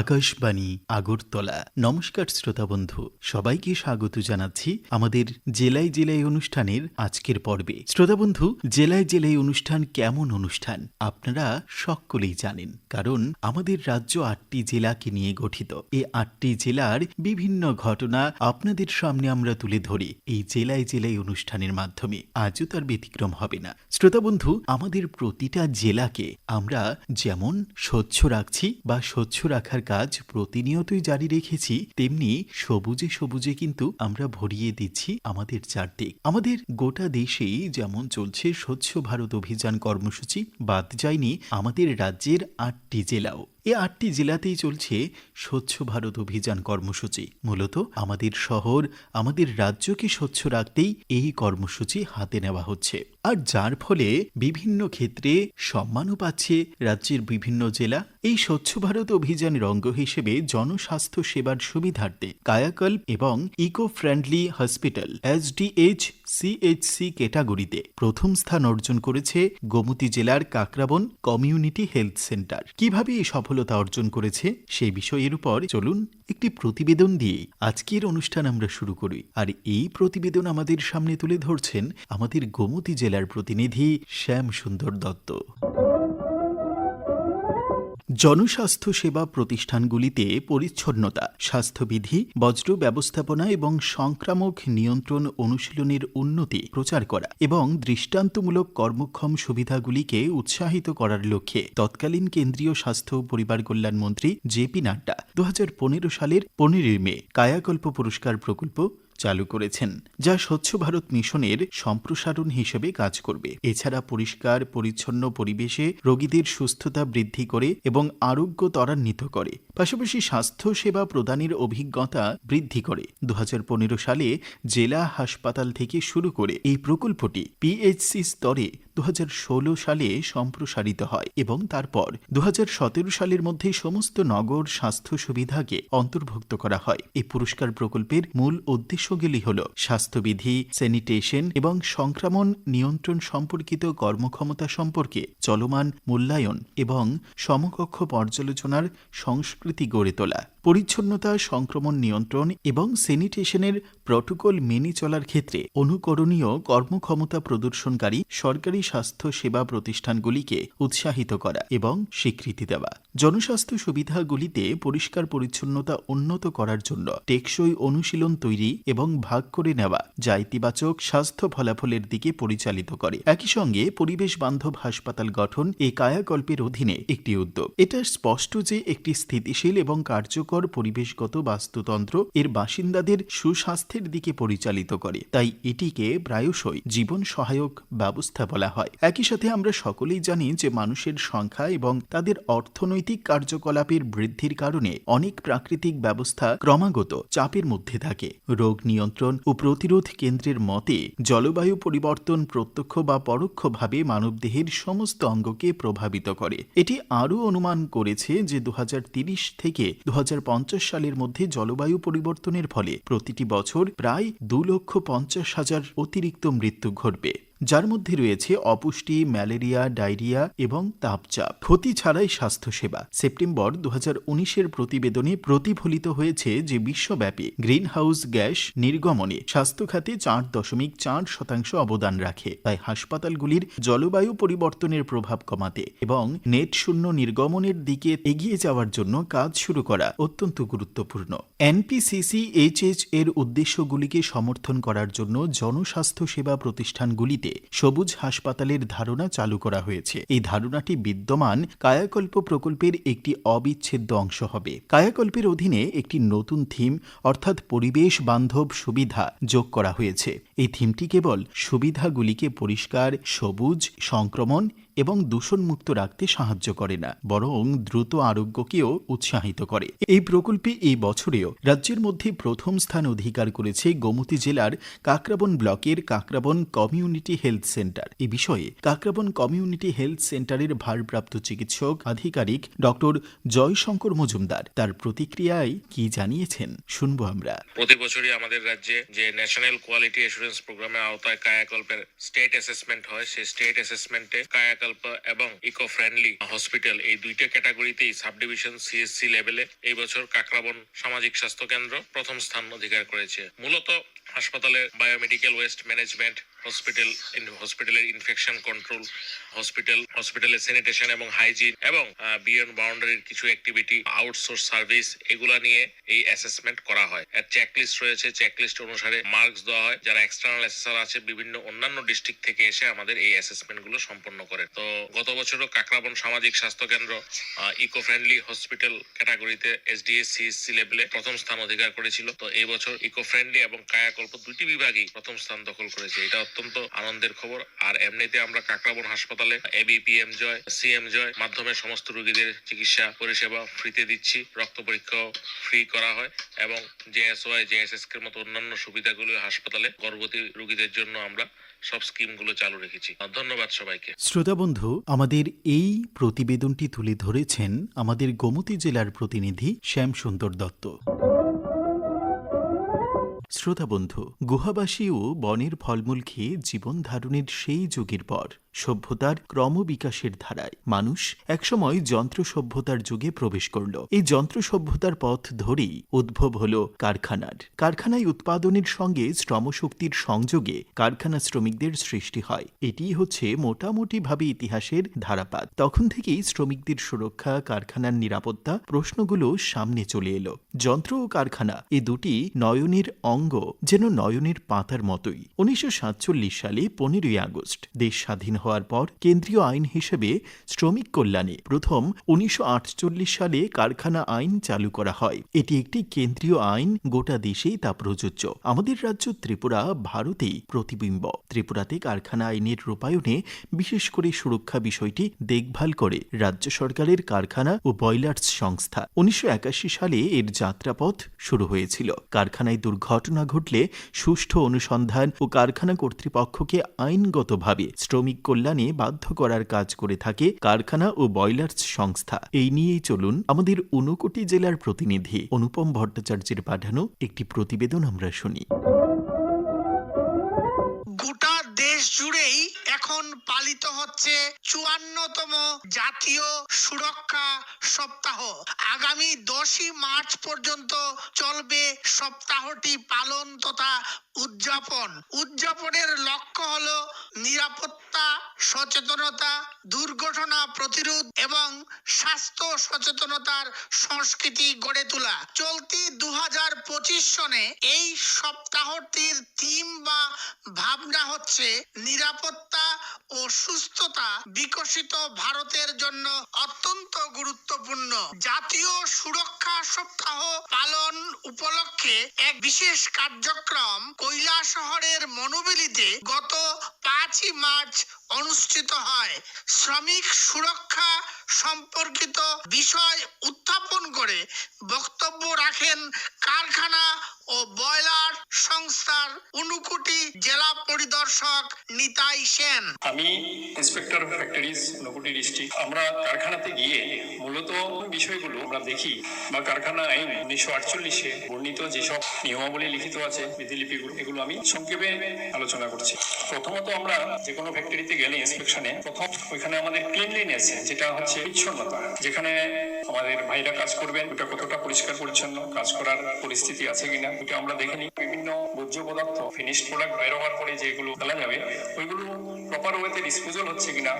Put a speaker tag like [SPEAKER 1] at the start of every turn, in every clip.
[SPEAKER 1] আকাশবাণী, আগরতলা। নমস্কার শ্রোতা বন্ধু, সবাইকে স্বাগত জানাচ্ছি আমাদের জেলায় জেলায় অনুষ্ঠানের আজকের পর্বে। শ্রোতা বন্ধু, জেলায় জেলায় অনুষ্ঠান কেমন অনুষ্ঠান? আপনারা সকলেই জানেন, কারণ আমাদের রাজ্য আটটি জেলাকে নিয়ে গঠিত। এই আটটি জেলার বিভিন্ন ঘটনা আপনাদের সামনে আমরা তুলে ধরি এই জেলায় জেলায় অনুষ্ঠানের মাধ্যমে। আজও তার ব্যতিক্রম হবে না। শ্রোতা বন্ধু, আমাদের প্রতিটা জেলাকে আমরা যেমন স্বচ্ছ রাখছি বা স্বচ্ছ রাখার কাজ প্রতিনিয়তই জারি রেখেছি, তেমনি সবুজে সবুজে কিন্তু আমরা ভরিয়ে দিচ্ছি আমাদের চারদিক। আমাদের গোটা দেশেই যেমন চলছে স্বচ্ছ ভারত অভিযান কর্মসূচি, বাদ যায়নি আমাদের রাজ্যের আটটি জেলাও। এই আটটি জেলাতেই চলছে স্বচ্ছ ভারত অভিযান কর্মসূচি। মূলত আমাদের শহর, আমাদের রাজ্যকে স্বচ্ছ রাখতেই এই কর্মসূচি হাতে নেওয়া হচ্ছে। আর যার ফলে বিভিন্ন ক্ষেত্রে সম্মানও পাচ্ছে রাজ্যের বিভিন্ন জেলা। এই স্বচ্ছ ভারত অভিযানের অঙ্গ হিসেবে জনস্বাস্থ্য সেবার সুবিধার্থে কায়াকল্প এবং eco friendly hospital SDH CHC ক্যাটাগরিতে প্রথম স্থান অর্জন করেছে গোমতী জেলার কাকরাবন কমিউনিটি হেলথ সেন্টার। কীভাবে এই সফলতা অর্জন করেছে সেই বিষয়ের উপর চলুন একটি প্রতিবেদন দিয়ে আজকের অনুষ্ঠান আমরা শুরু করি। আর এই প্রতিবেদন আমাদের সামনে তুলে ধরছেন আমাদের গোমতী জেলার প্রতিনিধি শ্যাম সুন্দর দত্ত। জনস্বাস্থ্য সেবা প্রতিষ্ঠানগুলিতে পরিচ্ছন্নতা, স্বাস্থ্যবিধি, বজ্র ব্যবস্থাপনা এবং সংক্রামক নিয়ন্ত্রণ অনুশীলনের উন্নতি প্রচার করা এবং দৃষ্টান্তমূলক কর্মক্ষম সুবিধাগুলিকে উৎসাহিত করার লক্ষ্যে তৎকালীন কেন্দ্রীয় স্বাস্থ্য ও পরিবার কল্যাণ মন্ত্রী জেপি নাড্ডা দু হাজার পনেরো সালের পনেরোই মে কায়াকল্প পুরস্কার প্রকল্প চালু করেছেন, যা স্বচ্ছ ভারত মিশনের সম্প্রসারণ হিসেবে কাজ করবে। এছাড়া পরিষ্কার, পরিচ্ছন্ন পরিবেশে রোগীদের সুস্থতা বৃদ্ধি করে এবং আরোগ্য ত্বরান্বিত করে। পাশাপাশি স্বাস্থ্য সেবা প্রদানের অভিজ্ঞতা বৃদ্ধি করে। দু হাজার পনেরো সালে জেলা হাসপাতাল থেকে শুরু করে এই প্রকল্পটি পিএইচসি স্তরে দু হাজার ষোলো সালে সম্প্রসারিত হয় এবং তারপর দু হাজার সতেরো সালের মধ্যে সমস্ত নগর স্বাস্থ্য সুবিধাকে অন্তর্ভুক্ত করা হয়। এই পুরস্কার প্রকল্পের মূল উদ্দেশ্যগুলি হল। স্বাস্থ্যবিধি স্যানিটেশন এবং সংক্রমণ নিয়ন্ত্রণ সম্পর্কিত কর্মক্ষমতা সম্পর্কে চলমান মূল্যায়ন এবং সমকক্ষ পর্যালোচনার সংস্কৃতি গড়ে তোলা। পরিচ্ছন্নতা, সংক্রমণ নিয়ন্ত্রণ এবং স্যানিটেশনের প্রটোকল মেনে চলার ক্ষেত্রে অনুকরণীয় কর্মক্ষমতা প্রদর্শনকারী সরকারি স্বাস্থ্য সেবা প্রতিষ্ঠানগুলিকে উৎসাহিত করা এবং স্বীকৃতি দেওয়া। জনস্বাস্থ্য সুবিধাগুলিতে পরিষ্কার পরিচ্ছন্নতা উন্নত করার জন্য টেকসই অনুশীলন তৈরি এবং ভাগ করে নেওয়া যা ইতিবাচক স্বাস্থ্য ফলাফলের দিকে পরিচালিত করে। একই সঙ্গে পরিবেশ বান্ধব হাসপাতাল গঠন এই কায়াকল্পের অধীনে একটি উদ্যোগ। এটা স্পষ্ট যে একটি স্থিতিশীল এবং কার্যকর পরিবেশগত বাস্তুতন্ত্র এর বাসিন্দাদের সুস্বাস্থ্যের দিকে পরিচালিত করে। তাই এটিকে প্রায়শই জীবন সহায়ক ব্যবস্থা বলা হয়। একই সাথে আমরা সকলেই জানি যে মানুষের সংখ্যা এবং তাদের অর্থনৈতিক কার্যকলাপের বৃদ্ধির কারণে অনেক প্রাকৃতিক ব্যবস্থা ক্রমাগত চাপের মধ্যে থাকে। রোগ নিয়ন্ত্রণ ও প্রতিরোধ কেন্দ্রের মতে জলবায়ু পরিবর্তন প্রত্যক্ষ বা পরোক্ষভাবে মানবদেহের সমস্ত অঙ্গকে প্রভাবিত করে। এটি আরও অনুমান করেছে যে দু থেকে দু হাজার সালের মধ্যে জলবায়ু পরিবর্তনের ফলে প্রতিটি বছর প্রায় দু লক্ষ পঞ্চাশ হাজার অতিরিক্ত মৃত্যু ঘটবে। যার মধ্যে রয়েছে অপুষ্টি, ম্যালেরিয়া, ডায়রিয়া এবং তাপচাপ। ক্ষতি ছাড়াই স্বাস্থ্যসেবা। সেপ্টেম্বর দু এর প্রতিবেদনে প্রতিফলিত হয়েছে যে বিশ্বব্যাপী গ্রিন হাউস গ্যাস নির্গমনে স্বাস্থ্য খাতে চার দশমিক চার শতাংশ অবদান রাখে। তাই হাসপাতালগুলির জলবায়ু পরিবর্তনের প্রভাব কমাতে এবং নেট শূন্য নির্গমনের দিকে এগিয়ে যাওয়ার জন্য কাজ শুরু করা অত্যন্ত গুরুত্বপূর্ণ। এনপিসিসি এইচএইচ এর উদ্দেশ্যগুলিকে সমর্থন করার জন্য জনস্বাস্থ্য সেবা প্রতিষ্ঠানগুলিতে সবুজ হাসপাতালের ধারণা চালু করা হয়েছে। এই ধারণাটি বিদ্যমান কায়াকল্প প্রকল্পের একটি অবিচ্ছেদ্য অংশ হবে। কায়াকল্পের অধীনে একটি নতুন থিম, অর্থাৎ পরিবেশ বান্ধব সুবিধা, যোগ করা হয়েছে। এই থিমটি কেবল সুবিধাগুলিকে পরিষ্কার, সবুজ, সংক্রমণ এবং দূষণমুক্ত রাখতে সাহায্য করে না, বরং দ্রুত আরোগ্যকেও উৎসাহিত করে। এই প্রকল্পে এই বছরেও রাজ্যের মধ্যে প্রথম স্থান অধিকার করেছে গোমতী জেলার কাকরাবন ব্লকের কাকরাবন কমিউনিটি হেলথ সেন্টার। এ বিষয়ে কাকরাবন কমিউনিটি হেলথ সেন্টারের ভারপ্রাপ্ত চিকিৎসক আধিকারিক ডক্টর জয়শঙ্কর মজুমদার তার প্রতিক্রিয়ায় কি জানিয়েছেন, শুনব আমরা।
[SPEAKER 2] প্রতি বছরই আমাদের রাজ্যে যে ন্যাশনাল কোয়ালিটি অ্যাসুরেন্স প্রোগ্রামের আওতায় কায়াকল্পের স্টেট অ্যাসেসমেন্ট হয়, সেই স্টেট অ্যাসেসমেন্টে কায়াকল্প কায়াকল্প এবং ইকো ফ্রেন্ডলি হসপিটাল এই দুইটা ক্যাটাগরিতেই সাব ডিভিশন সিএসসি লেভেলে এই বছর কাকরাবন সামাজিক স্বাস্থ্য কেন্দ্র প্রথম স্থান অধিকার করেছে। মূলত হাসপাতালে বায়োমেডিক্যাল ওয়েস্ট ম্যানেজমেন্ট হসপিটাল হসপিটালের ইনফেকশন কন্ট্রোল হসপিটাল হসপিটালের স্যানিটেশন এবং হাইজিন এবং বিয়ন্ড বাউন্ডারির কিছু অ্যাক্টিভিটি আউটসোর্স সার্ভিস এগুলা নিয়ে এই অ্যাসেসমেন্ট করা হয়। এর চেকলিস্ট রয়েছে। চেকলিস্ট অনুসারে মার্কস দেওয়া হয়। যারা এক্সটার্নাল অ্যাসেসার আছে, বিভিন্ন অন্যান্য ডিস্ট্রিক্ট থেকে এসে আমাদের এই অ্যাসেসমেন্টগুলো সম্পন্ন করে তো গত বছরও কাকরাবন সামাজিক স্বাস্থ্য কেন্দ্র ইকো ফ্রেন্ডলি হসপিটাল ক্যাটাগরিতে এসডিএস সিএসসি লেভেলে প্রথম স্থান অধিকার করেছিল। তো এই বছর ইকো ফ্রেন্ডলি এবং কায়াকল্প দুটি বিভাগই প্রথম স্থান দখল করেছে। এটা অত্যন্ত আনন্দের খবর। আর এমনিতে আমরা কাকরাবন হাসপাতালে এবিপিএম জয় সিএম জয় মাধ্যমে সমস্ত রোগীদের চিকিৎসা পরিষেবা ফ্রিতে দিচ্ছি। রক্ত পরীক্ষাও ফ্রি করা হয় এবং জেএসওয়াই জেএসএস এর মতো অন্যান্য সুবিধাগুলো হাসপাতালে গর্ভবতী রোগীদের জন্য আমরা সব স্কিমগুলো চালু রেখেছি। ধন্যবাদ সবাইকে।
[SPEAKER 1] শ্রোতা বন্ধু, আমাদের এই প্রতিবেদনটি তুলে ধরেছেন আমাদের গোমতী জেলার প্রতিনিধি শ্যাম সুন্দর দত্ত। শ্রোতাবন্ধু গুহাবাসী ও বনের ফলমূল খেয়ে জীবন ধারণের সেই যুগের পর, সভ্যতার ক্রমবিকাশের ধারায় মানুষ একসময় যন্ত্র সভ্যতার যুগে প্রবেশ করল। এই যন্ত্র সভ্যতার পথ ধরেই উদ্ভব হল কারখানার। কারখানায় উৎপাদনের সঙ্গে শ্রমশক্তির সংযোগে কারখানা শ্রমিকদের সৃষ্টি হয়। এটি হচ্ছে মোটামুটিভাবে ইতিহাসের ধারাপাত। তখন থেকেই শ্রমিকদের সুরক্ষা, কারখানার নিরাপত্তা প্রশ্নগুলো সামনে চলে এলো। যন্ত্র ও কারখানা, এ দুটি নয়নের অঙ্গ যেন নয়নের পাতার মতোই। উনিশশো সাতচল্লিশ সালে পনেরোই আগস্ট, দেশ স্বাধীন হওয়ার পর কেন্দ্রীয় আইন হিসেবে শ্রমিক কল্যাণে প্রথম উনিশশো আটচল্লিশ সালে কারখানা আইন চালু করা হয়। এটি একটি কেন্দ্রীয় আইন, গোটা দেশেই তা প্রযোজ্য। আমাদের রাজ্য ত্রিপুরা, ভারতেই প্রতিবিম্ব। ত্রিপুরাতে কারখানা আইনের রূপায়ণে বিশেষ করে সুরক্ষা বিষয়টি দেখভাল করে রাজ্য সরকারের কারখানা ও বয়লার্স সংস্থা। উনিশশো একাশি সালে এর যাত্রাপথ শুরু হয়েছিল। কারখানায় দুর্ঘটনা ঘটলে সুষ্ঠু অনুসন্ধান ও কারখানা কর্তৃপক্ষকে আইনগতভাবে শ্রমিক কল্যাণে বাধ্য করার কাজ করে থাকে কারখানা ও বয়লার্স সংস্থা। এই নিয়েই চলুন আমাদের ঊনকোটি জেলার প্রতিনিধি অনুপম ভট্টাচার্যের পাঠানো একটি প্রতিবেদন আমরা শুনি।
[SPEAKER 3] জুড়েই এখন পালিত হচ্ছে চুয়ান্নতম জাতীয় সুরক্ষা সপ্তাহ। আগামী দশই মার্চ পর্যন্ত চলবে সপ্তাহটি পালন তথা উদযাপন। উদযাপনের লক্ষ্য হলো নিরাপত্তা, সচেতনতা, দুর্ঘটনা প্রতিরোধ এবং স্বাস্থ্য সচেতনতার সংস্কৃতি গড়ে তোলা। চলতি দু হাজার পঁচিশ সনে এই সপ্তাহটির থিম বা ভাবনা হচ্ছে নিরাপত্তা ও সুস্থতা বিকশিত ভারতের জন্য অত্যন্ত গুরুত্বপূর্ণ। জাতীয় সুরক্ষা সপ্তাহ পালন উপলক্ষে এক বিশেষ কার্যক্রম কৈলা শহরের মনোবেলিতে গত পাঁচই মার্চ অনুষ্ঠিত হয়। শ্রমিক সুরক্ষা সম্পর্কিত বিষয় উত্থাপন করে বক্তব্য রাখেন কারখানা ও বয়লার সংস্থার উনুকুটি জেলা পরিদর্শক নিতাই সেন।
[SPEAKER 4] আমি ইন্সপেক্টর ফ্যাক্টরিজ নকুটি ডিস্ট্রিক্ট। আমরা কারখানাতে গিয়ে মূলত বিষয়গুলো আমরা দেখি বা কারখানা আইন উনিশশো আটচল্লিশে বর্ণিত যেসব নিয়মাবলী লিখিত আছে, বিধিলিপিগুলো, এগুলো আমি সংক্ষেপে আলোচনা করছি। প্রথমত আমরা যে কোনো ফ্যাক্টরিতে গেলে ইন্সপেকশনে প্রথম ওইখানে আমাদের ক্লিনলিনেস যেটা হচ্ছে পরিচ্ছন্নতা যেখানে আমাদের ভাইরা কাজ করবেন, ওটা কতটা পরিষ্কার পরিচ্ছন্ন, কাজ করার পরিস্থিতি আছে কিনা, ওটা আমরা দেখে নিই। বিভিন্ন বর্জ্য পদার্থ ফিনিশড প্রোডাক্ট বের হওয়ার পরে যেগুলো ফেলা যাবে, ওইগুলো প্রপার ওয়েতে ডিসপোজাল হচ্ছে কিনা,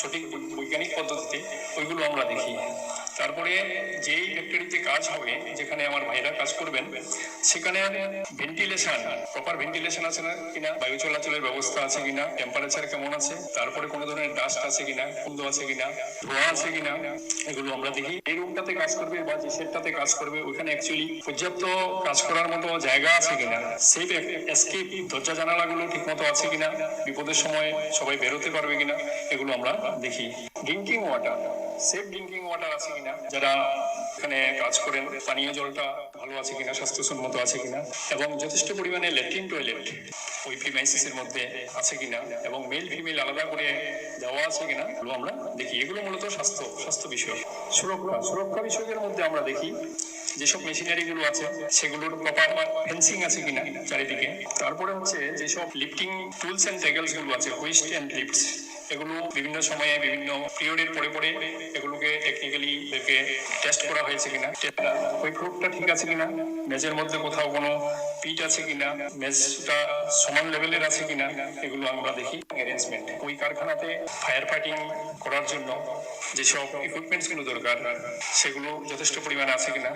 [SPEAKER 4] সঠিক বৈজ্ঞানিক পদ্ধতিতে, ওইগুলো আমরা দেখি। তারপরে যেই ফ্যাক্টরিতে কাজ হবে, যেখানে আমার ভাইরা কাজ করবেন, সেখানে ভেন্টিলেশন প্রপার ভেন্টিলেশন আছে না কিনা, বায়ু চলাচলের ব্যবস্থা আছে কিনা টেম্পারেচার কেমন আছে, তারপরে কোনো ধরনের ডাস্ট আছে কিনা কুন্দ আছে কিনা, ধোঁয়া আছে কিনা, এগুলো আমরা দেখি। এই রুমটাতে কাজ করবে বা যে সেটটাতে কাজ করবে, ওখানে অ্যাকচুয়ালি পর্যাপ্ত কাজ করার মতো জায়গা আছে কিনা সেফ এসকেপ দরজা জানালাগুলো ঠিক মতো আছে কিনা, বিপদের সময় সবাই বেরোতে পারবে কিনা, এগুলো আমরা দেখি। Drinking water safe drinking water আছে কিনা? যারা এখানে কাজ করেন, পানীয় জলটা ভালো আছে কিনা, স্বাস্থ্যসম্মত আছে কিনা, এবং যথেষ্ট পরিমাণে ল্যাট্রিন টয়লেট, ওই প্রিমাইসিসের মধ্যে আছে কিনা, এবং মেল ফিমেল আলাদা করে দেওয়া আছে কিনা, এগুলো আমরা দেখি। এগুলো মূলত স্বাস্থ্য স্বাস্থ্য বিষয় সুরক্ষা সুরক্ষা বিষয়কের মধ্যে আমরা দেখি যেসব মেশিনারি গুলো আছে, সেগুলোর প্রপার ফেন্সিং আছে কিনা চারিদিকে। তারপরে হচ্ছে যেসব লিফটিং টুলস এন্ড ট্যাগলসগুলো আছে হুইস্ট এন্ড লিফটস এগুলো বিভিন্ন সময়ে বিভিন্ন পিরিয়ডের পরে পরে এগুলোকে টেকনিক্যালি এদেরকে টেস্ট করা হয়েছে কিনা। ওই প্রুফটা ঠিক আছে কিনা? মেজের মধ্যে কোথাও কোনো পিট আছে কিনা? মেজটা সমান লেভেলের আছে কিনা? এগুলো আমরা দেখি অ্যারেঞ্জমেন্ট ওই কারখানাতে ফায়ার ফাইটিং করার জন্য যেসব ইকুইপমেন্টসগুলো দরকার, সেগুলো যথেষ্ট পরিমাণে আছে কিনা?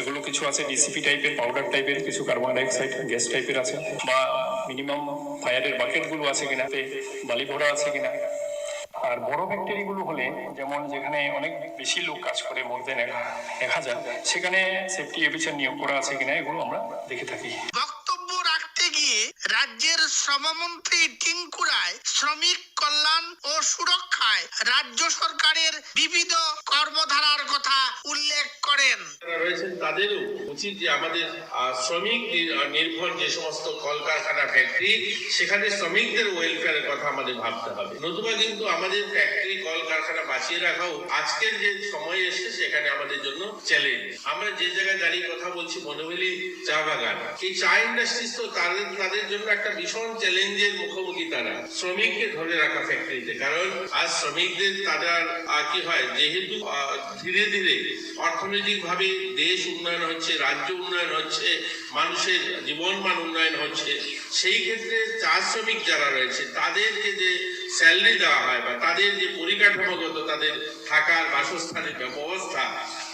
[SPEAKER 4] এগুলো কিছু আছে ডিসিপি টাইপের পাউডার টাইপের কিছু কার্বন ডাইঅক্সাইড গ্যাস টাইপের আছে। বা মিনিমাম ফায়ারের বাকেটগুলো আছে কিনা বালি ভরা আছে কিনা। আর বড় ফ্যাক্টরি গুলো হলে, যেমন যেখানে অনেক বেশি লোক কাজ করে, মোর দেন এক হাজার, সেখানে সেফটি অফিসার নিয়োগ করা আছে কিনা, এগুলো আমরা দেখে থাকি।
[SPEAKER 3] বক্তব্য রাখতে গিয়ে রাজ্যের শ্রমমন্ত্রী টিঙ্কু রায় শ্রমিক কল্যাণ ও সুরক্ষায় রাজ্য সরকারের বিবিধ কর্মধারার কথা উল্লেখ করেন।
[SPEAKER 5] রয়েছেন তাদেরও উচিত যে আমাদের শ্রমিক নির্ভর যে সমস্ত কলকারখানা ফ্যাক্টরি সেখানে শ্রমিকদের ওয়েলফেয়ারের কথা আমাদের ভাবতে হবে। নতুবা কিন্তু আমাদের ফ্যাক্টরি কলকারখানা বাঁচিয়ে রাখাও আজকের যে সময় এসে সেখানে আমাদের জন্য চ্যালেঞ্জ আমরা যে জায়গায় দাঁড়িয়ে কথা বলছি মনোবেলি চা বাগান, এই চা ইন্ডাস্ট্রিজ তো তাদের তাদের জন্য একটা ভীষণ চ্যালেঞ্জের মুখোমুখি তারা। শ্রমিককে ধরে রাখা ফ্যাক্টরিতে কারণ আজ শ্রমিকদের তারা কি হয়, যেহেতু ধীরে ধীরে অর্থনৈতিক ভাবে দেশ উন্নয়ন হচ্ছে, রাজ্য উন্নয়ন হচ্ছে মানুষের জীবন মান উন্নয়ন হচ্ছে, সেই ক্ষেত্রে চা শ্রমিক যারা রয়েছে, তাদেরকে যে স্যালারি দেওয়া হয় বা তাদের যে পরিকাঠামোগত তাদের থাকার বাসস্থানের ব্যবস্থা,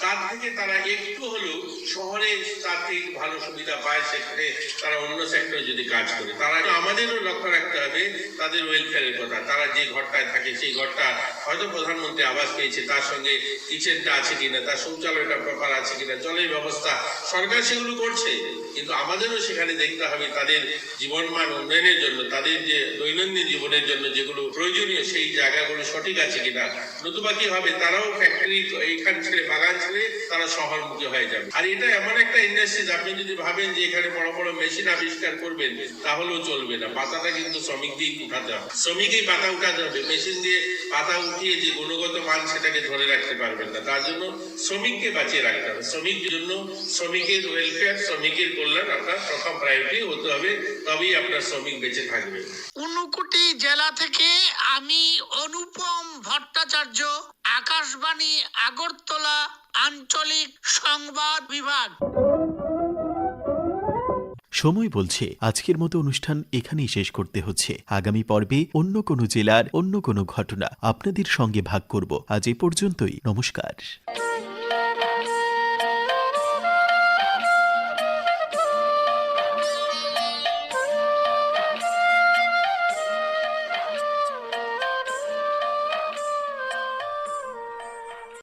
[SPEAKER 5] তার থেকে তারা একটু হলেও শহরে তার থেকে ভালো সুবিধা পায়, সেখানে তারা অন্য সেক্টরে যদি কাজ করে। তারা আমাদেরও লক্ষ্য রাখতে হবে, তাদের ওয়েলফেয়ারের কথা। তারা যে ঘরটায় থাকে, সেই ঘরটা হয়তো প্রধানমন্ত্রী আবাস পেয়েছে, তার সঙ্গে কিচেনটা আছে কিনা, তার শৌচালয়টা প্রপার আছে কিনা, জলের ব্যবস্থা, সরকার সেগুলো করছে। কিন্তু আমাদেরও সেখানে দেখতে হবে তাদের জীবনমান উন্নয়নের জন্য, তাদের যে দৈনন্দিন জীবনের জন্য যেগুলো প্রয়োজনীয় সেই জায়গাগুলো সঠিক আছে কিনা। নতুবা কি হবে, তারাও ফ্যাক্টরি এইখান ছেড়ে, বাগান ছেড়ে তারা শহরমুখী হয়ে যাবে। আর এটা এমন একটা ইন্ডাস্ট্রি আপনি যদি ভাবেন যে এখানে বড় বড় মেশিন আবিষ্কার করবেন, তাহলেও চলবে না। পাতাটা কিন্তু শ্রমিক দিয়ে উঠাতে হবে। শ্রমিকই পাতা উঠাতে হবে। মেশিন দিয়ে পাতা উঠিয়ে যে গুণগত মান সেটাকে ধরে রাখতে পারবেন না। তার জন্য শ্রমিককে বাঁচিয়ে রাখতে হবে। শ্রমিকের জন্য শ্রমিকের ওয়েলফেয়ার শ্রমিকের কল্যাণ আপনার প্রথম প্রায়োরিটি হতে হবে তবেই আপনার শ্রমিক বেঁচে থাকবে।
[SPEAKER 3] ঊনকোটি জেলা থেকে আমি অনুপম ভট্টাচার্য আকাশবাণী আগরতলা আঞ্চলিক সংবাদ বিভাগ।
[SPEAKER 1] সময় বলছে আজকের মতো অনুষ্ঠান এখানেই শেষ করতে হচ্ছে। আগামী পর্বে অন্য কোনো জেলার অন্য কোনো ঘটনা আপনাদের সঙ্গে ভাগ করব। আজ এ পর্যন্তই নমস্কার।